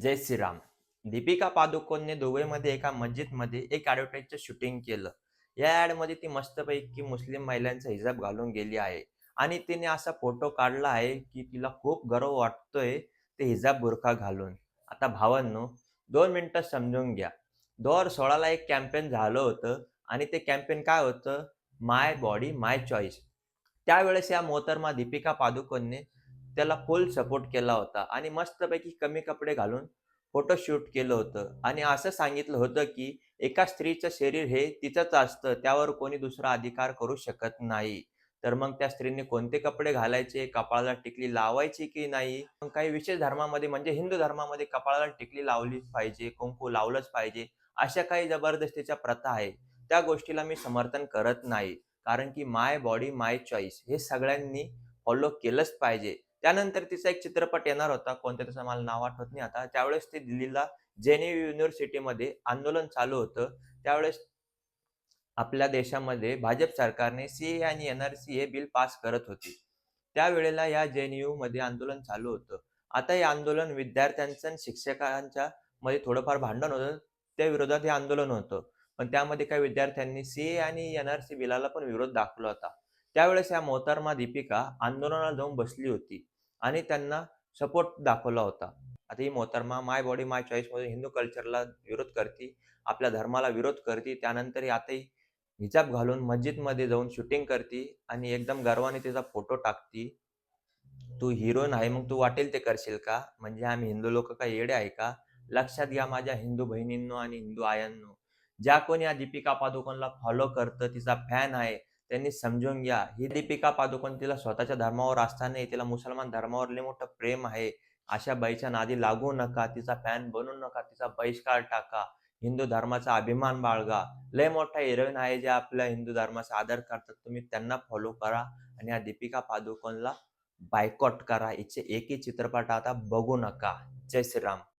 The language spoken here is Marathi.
जय श्रीराम. दीपिका पादुकोणने दुबईमध्ये एका मस्जिदमध्ये एक ॲडव्हर्टाईजचं शूटिंग केलं. या ॲडमध्ये ती मस्तपैकी मुस्लिम महिलांचा हिजाब घालून गेली आहे. आणि तिने असा फोटो काढला आहे की तिला खूप गर्व वाटतोय ते हिजाब बुरखा घालून. आता भावांनो दोन मिनटं समजून घ्या. दोन सोळाला एक कॅम्पेन झालं होतं आणि ते कॅम्पेन काय होतं? माय बॉडी माय चॉईस त्यावेळेस या मोहतरमा दीपिका पादुकोणने त्याला फुल सपोर्ट केला होता आणि मस्तपैकी कमी कपडे घालून फोटोशूट केलं होतं. आणि असं सांगितलं होतं की एका स्त्रीचं शरीर हे तिचंच असतं त्यावर कोणी दुसरा अधिकार करू शकत नाही. तर मग त्या स्त्रीने कोणते कपडे घालायचे कपाळाला टिकली लावायची की नाही? मग काही विशेष धर्मामध्ये म्हणजे हिंदू धर्मामध्ये कपाळाला टिकली लावलीच पाहिजे कुंकू लावलंच पाहिजे अशा काही जबरदस्तीच्या प्रथा आहे त्या गोष्टीला मी समर्थन करत नाही. कारण की माय बॉडी माय चॉईस हे सगळ्यांनी फॉलो केलंच पाहिजे. त्यानंतर तिचा एक चित्रपट येणार होता कोणत्या त्याचं मला नाव आठवत नाही आता. त्यावेळेस ते दिल्लीला जेएनयू युनिव्हर्सिटीमध्ये आंदोलन चालू होतं. त्यावेळेस आपल्या देशामध्ये भाजप सरकारने सीए आणि एन आर सी हे बिल पास करत होती. त्यावेळेला या जेएनयू मध्ये आंदोलन चालू होतं. आता हे आंदोलन विद्यार्थ्यांचं आणि शिक्षकांच्या मध्ये थोडंफार भांडण होतं. त्या विरोधात हे आंदोलन होतं. पण त्यामध्ये काही विद्यार्थ्यांनी सीए आणि एन आर सी बिलाला पण विरोध दाखवला होता. त्यावेळेस या मोहतारमा दीपिका आंदोलनाला जाऊन बसली होती आणि त्यांना सपोर्ट दाखवला होता. आता ही मोहतरमा माय बॉडी माय चॉईसमध्ये हिंदू कल्चरला विरोध करते आपल्या धर्माला विरोध करते त्यानंतर आताही आता ही हिजाब घालून मस्जिदमध्ये जाऊन शूटिंग करते आणि एकदम गर्वाने तिचा फोटो टाकती. तू हिरोईन आहे मग तू वाटेल ते करशील का? म्हणजे आम्ही हिंदू लोक काय येडे आहे का? लक्षात घ्या माझ्या हिंदू बहिणींनो आणि हिंदू आयांनो. ज्या कोणी या दीपिका पादुकोणला फॉलो करतं तिचा फॅन आहे. त्यांनी समजून घ्या. ही दीपिका पादुकोण तिला स्वतःच्या धर्मावर असताना तिला मुसलमान धर्मावर लय मोठं प्रेम आहे. अशा बाईच्या नादी लागू नका. तिचा फॅन बनू नका. तिचा बहिष्कार टाका. हिंदू धर्माचा अभिमान बाळगा. लय मोठा हिरोईन आहे जे आपल्या हिंदू धर्माचा आदर करतात. तुम्ही त्यांना फॉलो करा आणि या दीपिका पादुकोणला बायकॉट करा. हिचे एकही चित्रपट आता बघू नका. जय श्रीराम.